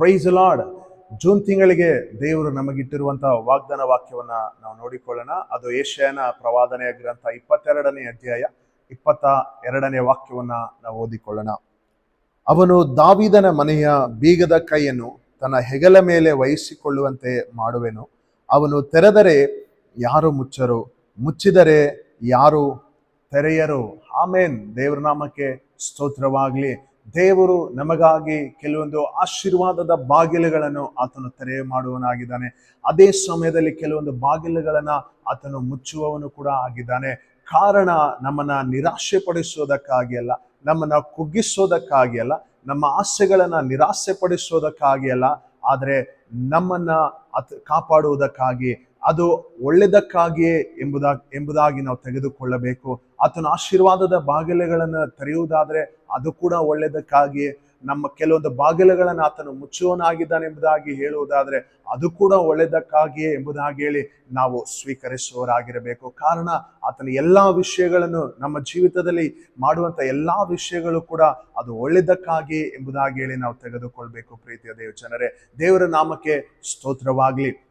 Price lord June ತಿಂಗಳಿಗೆ ದೇವರು ನಮಗಿಟ್ಟಿರುವಂತಹ ವಾಗ್ದಾನ ವಾಕ್ಯವನ್ನ ನಾವು ನೋಡಿಕೊಳ್ಳೋಣ. ಅದು ಏಷ್ಯಾನ ಪ್ರವಾದನೆಯ ಗ್ರಂಥ ಇಪ್ಪತ್ತೆರಡನೇ ಅಧ್ಯಾಯ ಇಪ್ಪತ್ತ ಎರಡನೇ ವಾಕ್ಯವನ್ನ ನಾವು ಓದಿಕೊಳ್ಳೋಣ. ಅವನು ದಾವಿದನ ಮನೆಯ ಬೀಗದ ಕೈಯನ್ನು ತನ್ನ ಹೆಗಲ ಮೇಲೆ ವಹಿಸಿಕೊಳ್ಳುವಂತೆ ಮಾಡುವೆನು. ಅವನು ತೆರೆದರೆ ಯಾರು ಮುಚ್ಚರು, ಮುಚ್ಚಿದರೆ ಯಾರು ತೆರೆಯರು. ಆಮೇನ್. ದೇವ್ರ ನಾಮಕ್ಕೆ ಸ್ತೋತ್ರವಾಗ್ಲಿ. ದೇವರು ನಮಗಾಗಿ ಕೆಲವೊಂದು ಆಶೀರ್ವಾದದ ಬಾಗಿಲುಗಳನ್ನು ಆತನು ತೆರೆ ಮಾಡುವನಾಗಿದ್ದಾನೆ ಅದೇ ಸಮಯದಲ್ಲಿ ಕೆಲವೊಂದು ಬಾಗಿಲುಗಳನ್ನು ಆತನು ಮುಚ್ಚುವವನು ಕೂಡ ಆಗಿದ್ದಾನೆ. ಕಾರಣ ನಮ್ಮನ್ನ ನಿರಾಶೆ ಪಡಿಸೋದಕ್ಕಾಗಿ ಅಲ್ಲ, ನಮ್ಮನ್ನ ಕುಗ್ಗಿಸೋದಕ್ಕಾಗಿ ಅಲ್ಲ, ನಮ್ಮ ಆಸೆಗಳನ್ನ ನಿರಾಸೆ ಪಡಿಸೋದಕ್ಕಾಗಿ ಅಲ್ಲ, ಆದರೆ ನಮ್ಮನ್ನ ಅತ್ ಕಾಪಾಡುವುದಕ್ಕಾಗಿ ಅದು ಒಳ್ಳೆದಕ್ಕಾಗಿಯೇ ಎಂಬುದಾಗಿ ಎಂಬುದಾಗಿ ನಾವು ತೆಗೆದುಕೊಳ್ಳಬೇಕು. ಆತನ ಆಶೀರ್ವಾದದ ಬಾಗಿಲುಗಳನ್ನು ತೆರೆಯುವುದಾದರೆ ಅದು ಕೂಡ ಒಳ್ಳೆಯದಕ್ಕಾಗಿಯೇ. ನಮ್ಮ ಕೆಲವೊಂದು ಬಾಗಿಲುಗಳನ್ನು ಆತನು ಮುಚ್ಚುವನಾಗಿದ್ದಾನೆ ಎಂಬುದಾಗಿ ಹೇಳುವುದಾದ್ರೆ ಅದು ಕೂಡ ಒಳ್ಳೆಯದಕ್ಕಾಗಿಯೇ ಎಂಬುದಾಗಿ ಹೇಳಿ ನಾವು ಸ್ವೀಕರಿಸುವವರಾಗಿರಬೇಕು. ಕಾರಣ ಆತನ ಎಲ್ಲ ವಿಷಯಗಳನ್ನು ನಮ್ಮ ಜೀವಿತದಲ್ಲಿ ಮಾಡುವಂತ ಎಲ್ಲ ವಿಷಯಗಳು ಕೂಡ ಅದು ಒಳ್ಳೆಯದಕ್ಕಾಗಿ ಎಂಬುದಾಗಿ ಹೇಳಿ ನಾವು ತೆಗೆದುಕೊಳ್ಬೇಕು ಪ್ರೀತಿಯ ದೇವ ಜನರೇ. ದೇವರ ನಾಮಕ್ಕೆ ಸ್ತೋತ್ರವಾಗ್ಲಿ.